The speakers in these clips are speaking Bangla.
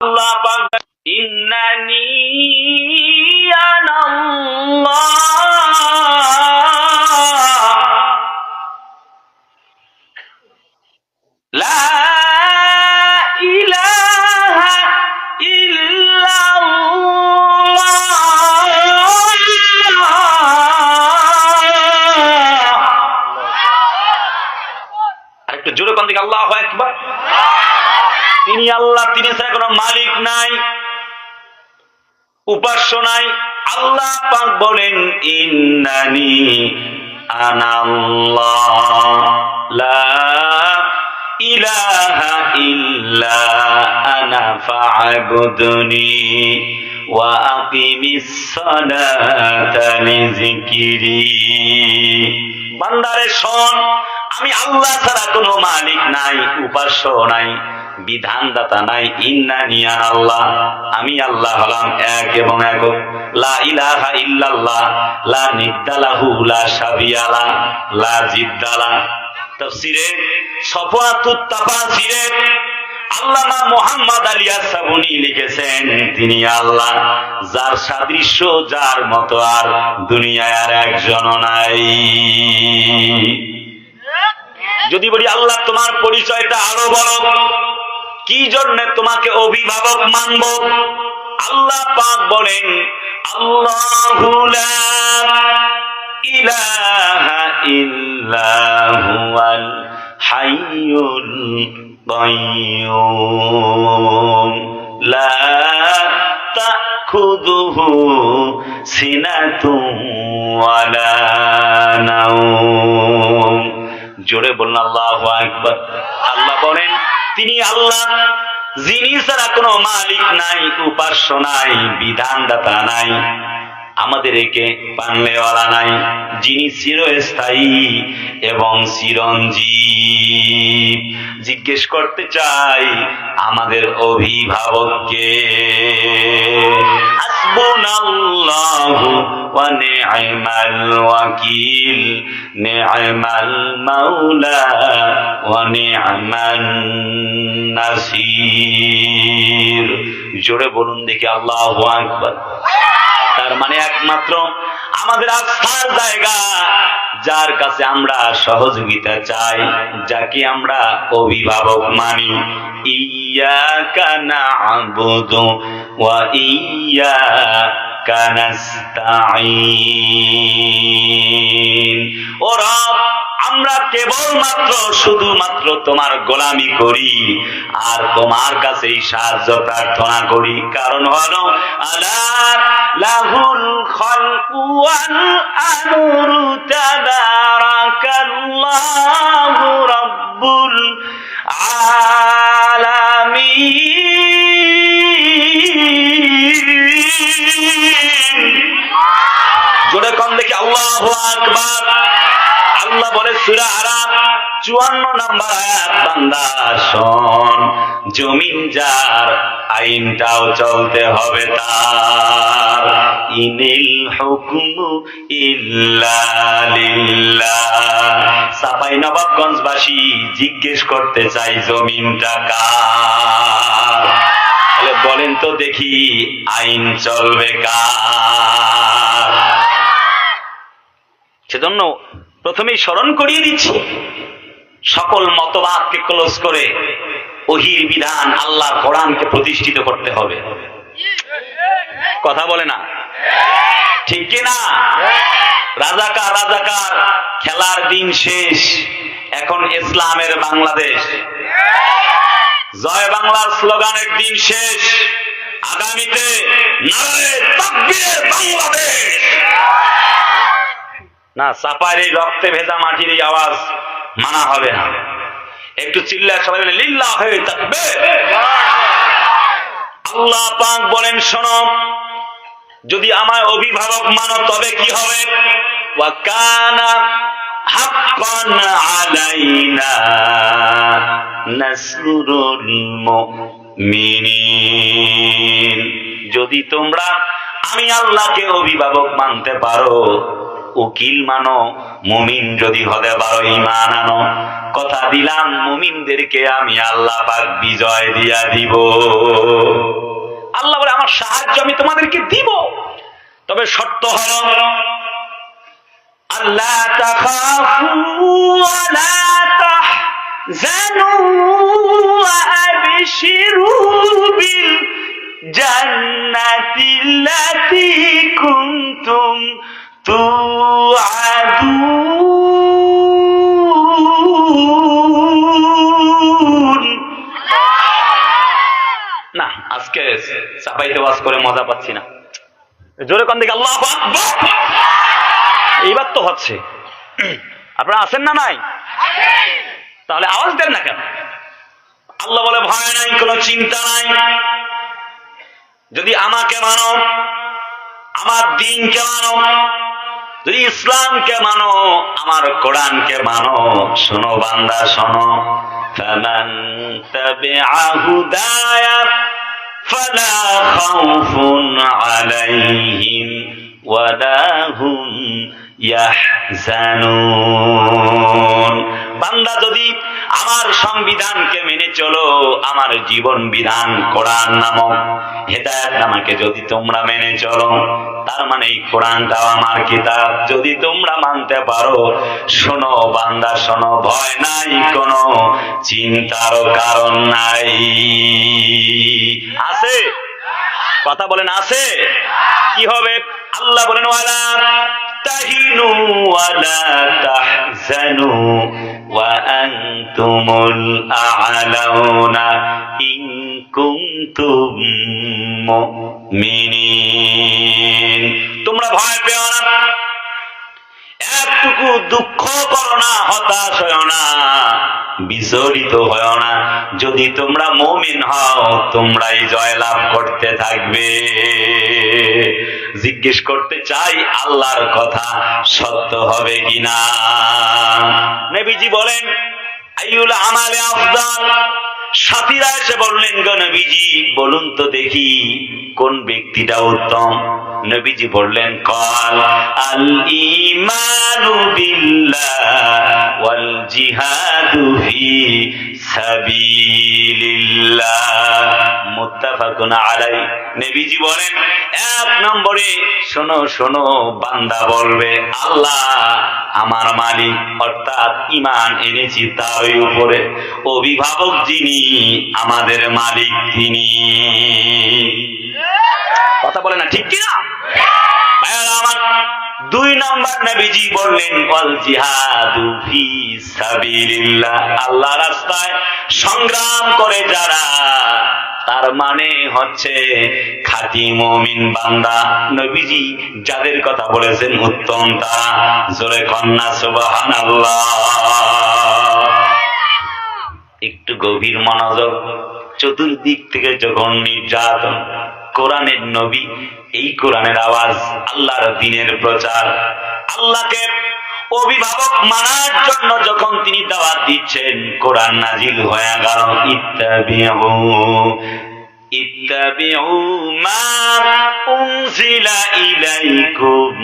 আল্লাহ পাক ইন্নানি জোরে কোন দিকে? আল্লাহ একবার তিনি আল্লাহ ছাড়া কোনো মালিক নাই, উপাস্য নাই। আল্লাহ পাক বলেন, ইন্নানি বান্দারে শোন, আমি আল্লাহ ছাড়া কোনো মালিক নাই উপাস্য নাই। বিধানদাতা নাই, ইন্না নিয়ান আল্লাহ। আমি আল্লাহ হলাম এক এবং এক। লা লা নিদ্দালাহু লা মোহাম্মদ লিখেছেন, তিনি আল্লাহ, যার সাদৃশ্য, যার মতো আর দুনিয়ায় আর একজন নাই। যদি বলি আল্লাহ, তোমার পরিচয়টা আরও বলো কি জন্য তোমাকে অভিভাবক মানব? আল্লাহ পাক বলেন জোরে বলুন আল্লাহ আল্লাহ বলেন তিনি আল্লাহ, যিনি ছাড়া কোনো মালিক নাই, উপাস্য নাই, বিধানদাতা নাই আমাদের একে পানলেওয়ালা নাই, যিনি চিরস্থায়ী এবং চিরঞ্জীব। জিজ্ঞেস করতে চাই, আমাদের অভিভাবককে ওয়া ওয়াকিল নি'মাল মাওলা ওয়া নি'মান নাসির জোরে বলুন দেখি আল্লাহ আকবার। তার মানে একমাত্র আমাদের আস্থার জায়গা, যার কাছে আমরা সহযোগিতা চাই, যাকে আমরা অভিভাবক মানি। ইয়া কানা না'বুদু ওয়া ইয়াকা নাস্তাঈন ও আমরা কেবলমাত্র, শুধুমাত্র তোমার গোলামি করি, আর তোমার কাছেই সাহায্য প্রার্থনা করি। কারণ হলো লাহুল খালকু ওয়াল আমরু সূরা আরাফ 54 নাম্বার আয়াত, বান্দা, শোন, জমিন যার আইনটাও চলতে হবে তার। ইনিল সাপাই নবাবগঞ্জবাসী জিজ্ঞেস করতে চাই, জমিনটা কার? বলেন তো দেখি, আইন চলবে কার? সেজন্য প্রথমেই স্মরণ করিয়ে দিচ্ছি, সকল মতবাদকে ক্লোজ করে ওহির বিধান আল্লাহ কোরআনকে প্রতিষ্ঠিত করতে হবে। কথা বলে না? ঠিক কি না? রাজাকার রাজাকার, খেলার দিন শেষ, এখন ইসলামের বাংলাদেশ। জয় বাংলার স্লোগানের দিন শেষ, আগামীতে বাংলাদেশ। না চাপার এই রক্তে ভেজা মাটির এই আওয়াজ মানা হবে না। একটু চিল্লা, সবাই লিল্লা হয়ে থাকবে আল্লাহ পাক বলেন, শোনো, যদি আমার অভিভাবক মানো, তবে কি হবে? যদি তোমরা আমি আল্লাহকে অভিভাবক মানতে পারো উকিল মানো, মুমিন যদি হতে বারো ইমান আনো। কথা দিলাম মুমিনদেরকে, আমি আল্লাহ পাক বিজয় দিয়া দিব। আল্লাহ বলে, আমার সাহায্য আমি তোমাদেরকে দিব। তবে শর্ত হল আল্লাহ তাখাফু ওয়ালা তাহজানু ওয়া আবশিরু বিল জান্নাতিল্লাতী না আজকে চাপাইতে ওয়াজ করে মজা পাচ্ছি না জোরে কোন দিকে আল্লাহ এইবার তো হচ্ছে আপনারা আছেন না নাই তাহলে আওয়াজ দেন না কেন আল্লাহ বলে ভয় নাই কোনো চিন্তা নাই যদি আমাকে মানো আমার দিনকে মানো যদি ইসলামকে মানো আমার কোরআনকে মানো শোনো বান্দা শোনো فمن تبع هدايا فلا خوف عليهم ولا هم يحزنون বান্দা যদি আমার সংবিধানকে মেনে চলো, আমার জীবন বিধান কোরআন নামক। হেদায়ত নামাকে যদি তোমরা মেনে চলো, তার মানে এই কোরআনটাও আমার কিতাব। যদি তোমরা মানতে পারো, শোনো বান্দা, শোনো, ভয় নাই কোনো চিন্তার কারণ নাই। আছে? কথা বলেন, আছে? কি হবে? আল্লাহ বলেন, ওয়ালা ওয়ালা তাহজানু ওয়া আনতুমুল আ'লাউনা ইন কুনতুম মুমিনিন তোমরা ভয় পেও না। একটুকু দুঃখ করো না, হতাশ হয় না, বিচলিত হয় না। যদি তোমরা মমিন হও, তোমরাই জয়লাভ করতে থাকবে। জিজ্ঞেস করতে চাই, আল্লাহর কথা সত্য হবে কিনা? নবীজি বলেন আইউল আমালে আফদাল। সাথীরা এসে বললেন, গো নবীজি, বলুন তো দেখি। কোন ব্যক্তিটা উত্তম? নবীজি বললেন, কল আল ইমানু বিল্লাহ ওয়াল জিহাদু ফি সাবিলিল্লাহ। মুত্তাফাকুন আলাই নবীজি বলেন, এক নম্বরে শোনো শোনো, বান্দা বলবে, আল্লাহ আমার মালিক, অর্থাৎ ইমান এনেছি তার উপরে। অভিভাবক যিনি, আমাদের মালিক তিনি। কথা বলে না, ঠিক কিনা? আমার দুই নম্বর নবীজি বললেন বল জিহাদু ফি সাবিলিল্লাহ। আল্লাহ রাস্তায় সংগ্রাম করে যারা, তার মানে হচ্ছে খাঁটি মমিন বান্দা। নবীজি যাদের কথা বলেছেন, উত্তম তারা। জোরে কন্যা সুবাহান একটু গভীর মনোযোগ, চতুর্দিক থেকে যখন নির্যাতন কোরআনের নবী এই কোরআনের আওয়াজ আল্লাহর দিনের প্রচার আল্লাহকে অভিভাবক মানার জন্য যখন তিনি দাওয়াত দিচ্ছেন কোরআন নাজিল হয়ে গেল ইত্যাবিউ ইত্যাবিউ মা উনজিলা ইলাইকুম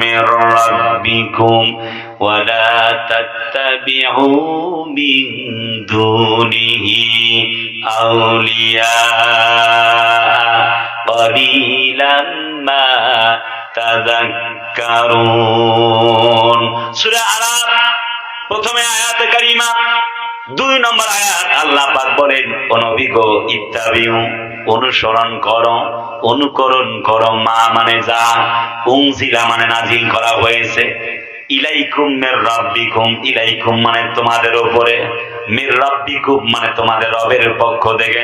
মির রাব্বিকুম ولا تتبعوا من دونه أولياء قليلا ما تذكرون সূরা আরাফ প্রথমে আয়াতে কারিমা দুই নম্বর আয়াত আল্লাহ পাক বলেন অনভিজ্ঞ ইত্যাবিউ অনুসরণ করো অনুকরণ করো মা মানে যা উংসিলা মানে নাজিল করা হয়েছে ইলাইকুম মের রব্বিকুম ইলাইকুম মানে তোমাদের উপরে মির রব্বিকুম মানে তোমাদের রবের পক্ষ থেকে